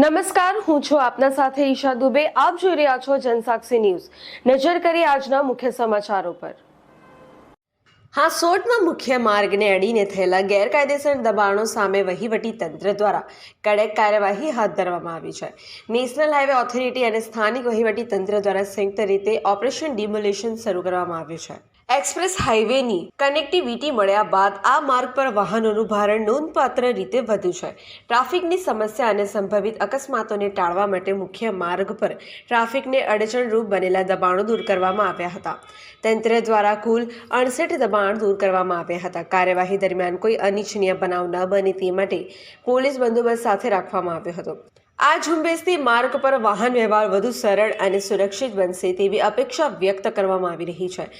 નમસ્કાર, હું છું આપના સાથે ઈશા દુબે. આપ જોઈ રહ્યા છો જનસાક્ષી ન્યૂઝ. નજર કરી આજના મુખ્ય સમાચારો પર. હાંસોટમાં મુખ્ય માર્ગને અડીને થયેલા ગેરકાયદેસર દબાણો સામે વહીવટી તંત્ર દ્વારા કડક કાર્યવાહી હાથ ધરવામાં આવી છે. નેશનલ હાઈવે ઓથોરિટી અને સ્થાનિક વહીવટી તંત્ર દ્વારા સંયુક્ત રીતે ઓપરેશન ડિમોલેશન શરૂ કરવામાં આવ્યું છે. એક્સપ્રેસ હાઈવેની કનેક્ટિવિટી મળ્યા બાદ આ માર્ગ પર વાહનોનું ભારણ નોંધપાત્ર રીતે વધ્યું છે. ટ્રાફિકની સમસ્યા અને સંભવિત અકસ્માતોને ટાળવા માટે મુખ્ય માર્ગ પર ટ્રાફિકને અડચણરૂપ બનેલા દબાણો દૂર કરવામાં આવ્યા હતા. તંત્ર દ્વારા કુલ અડસઠ દબાણ દૂર કરવામાં આવ્યા હતા. કાર્યવાહી દરમિયાન કોઈ અનિચ્છનીય બનાવ ન બને તે માટે પોલીસ બંદોબસ્ત સાથે રાખવામાં આવ્યો હતો. આ ઝુંબેશથી માર્ગ પર વાહન વ્યવહાર વધુ સરળ અને સુરક્ષિત બનશે તેવી અપેક્ષા વ્યક્ત કરવામાં આવી રહી છે.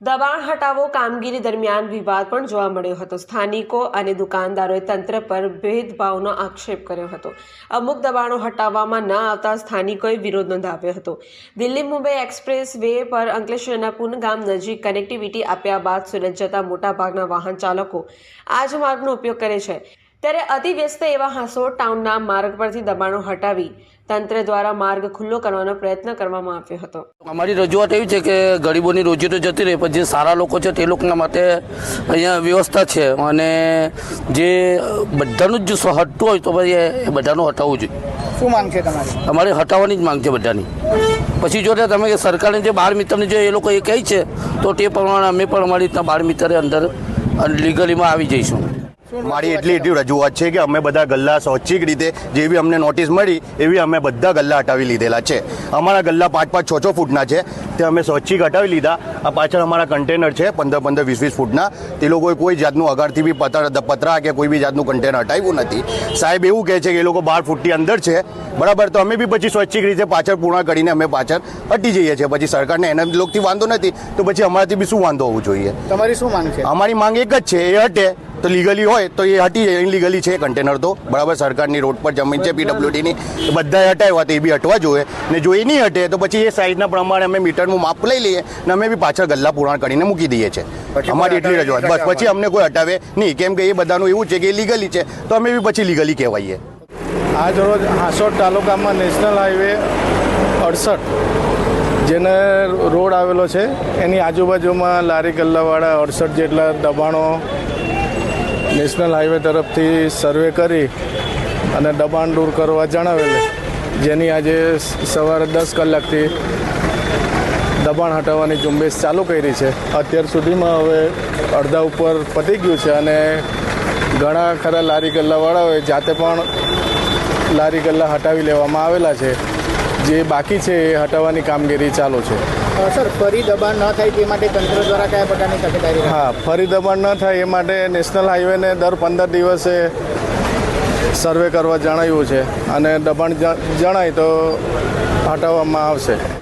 દબાણ હટાવો કામગીરી દરમિયાન વિવાદ પણ જોવા મળ્યો હતો. સ્થાનિકો અને દુકાનદારોએ તંત્ર પર ભેદભાવનો આક્ષેપ કર્યો હતો. અમુક દબાણો હટાવવામાં ન આવતા સ્થાનિકોએ વિરોધ નોંધાવ્યો હતો. દિલ્હી મુંબઈ એક્સપ્રેસ વે પર અંકલેશ્વરના પુનગામ નજીક કનેક્ટિવિટી આપ્યા બાદ સુરત જતા મોટાભાગના વાહન ચાલકો આ જ માર્ગનો ઉપયોગ કરે છે. ત્યારે અતિ વ્યસ્ત એવા હાંસોડ ટાઉનના માર્ગ પરથી દબાણો હટાવી તંત્ર દ્વારા માર્ગ ખુલ્લો કરવાનો પ્રયત્ન કરવામાં આવ્યો હતો. અમારી રજૂઆત એવી છે કે ગરીબોની રોજી તો જતી રહે પણ જે સારા લોકો છે તે લોકોના માટે અહીંયા વ્યવસ્થા છે અને જે બધાનું જ જો હટતું હોય તો ભાઈ એ એ બધાનું હટાવવું જોઈએ. શું માંગ છે તમારી? અમારી હટાવવાની જ માંગ છે બધાની. પછી જો તમે કે સરકારની જે બાળ મિત્રની જે એ લોકો એ કહે છે તો તે પ્રમાણે અમે પણ અમારી રીતના બાળ મિત્રે અંદર લીગલીમાં આવી જઈશું. મારી એટલી એટલી રજૂઆત છે કે અમે બધા ગલ્લા સ્વૈચ્છિક રીતે જેવી અમને નોટિસ મળી એવી અમે બધા ગલ્લા હટાવી લીધેલા છે. અમારા ગલ્લા પાંચ પાંચ છ છ ફૂટના છે. તે અમે સ્વૈચ્છિક હટાવી લીધા. આ પાછળ અમારા કન્ટેનર છે પંદર પંદર વીસ વીસ ફૂટના. તે લોકોએ કોઈ જાતનું અગાડથી બી પતરા પતરા કે કોઈ બી જાતનું કન્ટેનર હટાવ્યું નથી. સાહેબ એવું કહે છે કે એ લોકો બાર ફૂટની અંદર છે. બરાબર તો અમે બી પછી સ્વૈચ્છિક રીતે પાછળ પૂર્ણ કરીને અમે પાછળ હટી જઈએ છીએ. પછી સરકારને એના લોકથી વાંધો નથી તો પછી અમારાથી બી શું વાંધો હોવું જોઈએ? તમારી શું માંગ છે? અમારી માંગ એક જ છે એ હટે. તો લીગલી હોય તો એ હટી જાય ઇનલીગલી છે કન્ટેનર તો. બરાબર સરકારની રોડ પર જમીન છે પીડબ્લ્યુડીની બધાએ હટાવ્યા તો એ બી હટવા જોઈએ. ને જો એ નહીં હટે તો પછી એ સાઈઝના પ્રમાણે અમે મીટરનું માપ લઈ લઈએ ને અમે બી પાછળ ગલ્લા પુરાણ કરીને મૂકી દઈએ છીએ. અમારી એટલી રજૂઆત. બસ પછી અમને કોઈ હટાવે નહીં. કેમ કે એ બધાનું એવું છે કે એ લીગલી છે. તો અમે બી પછી લીગલી કહેવાઈએ. આજ રોજ હાંસોડ તાલુકામાં નેશનલ હાઈવે અડસઠ જેને રોડ આવેલો છે એની આજુબાજુમાં લારી ગલ્લાવાળા અડસઠ જેટલા દબાણો નેશનલ હાઈવે તરફથી સર્વે કરી અને દબાણ દૂર કરવા જણાવેલ. જેની આજે સવારે દસ કલાકથી દબાણ હટાવવાની ઝુંબેશ ચાલુ કરી છે. અત્યાર સુધીમાં હવે અડધા ઉપર પતી ગયું છે અને ઘણા ખરા લારી ગલ્લાવાળાઓએ જાતે પણ લારી ગલ્લા હટાવી લેવામાં આવેલા છે. જે બાકી છે એ હટાવવાની કામગીરી ચાલુ છે. સર, ફરી દબાણ ન થાય તે માટે તંત્ર દ્વારા કયા પ્રકારની તકેદારી હા, ફરી દબાણ ન થાય એ માટે નેશનલ હાઈવેને દર પંદર દિવસે સર્વે કરવા જણાવ્યું છે. અને દબાણ જણાય તો હટાવવામાં આવશે.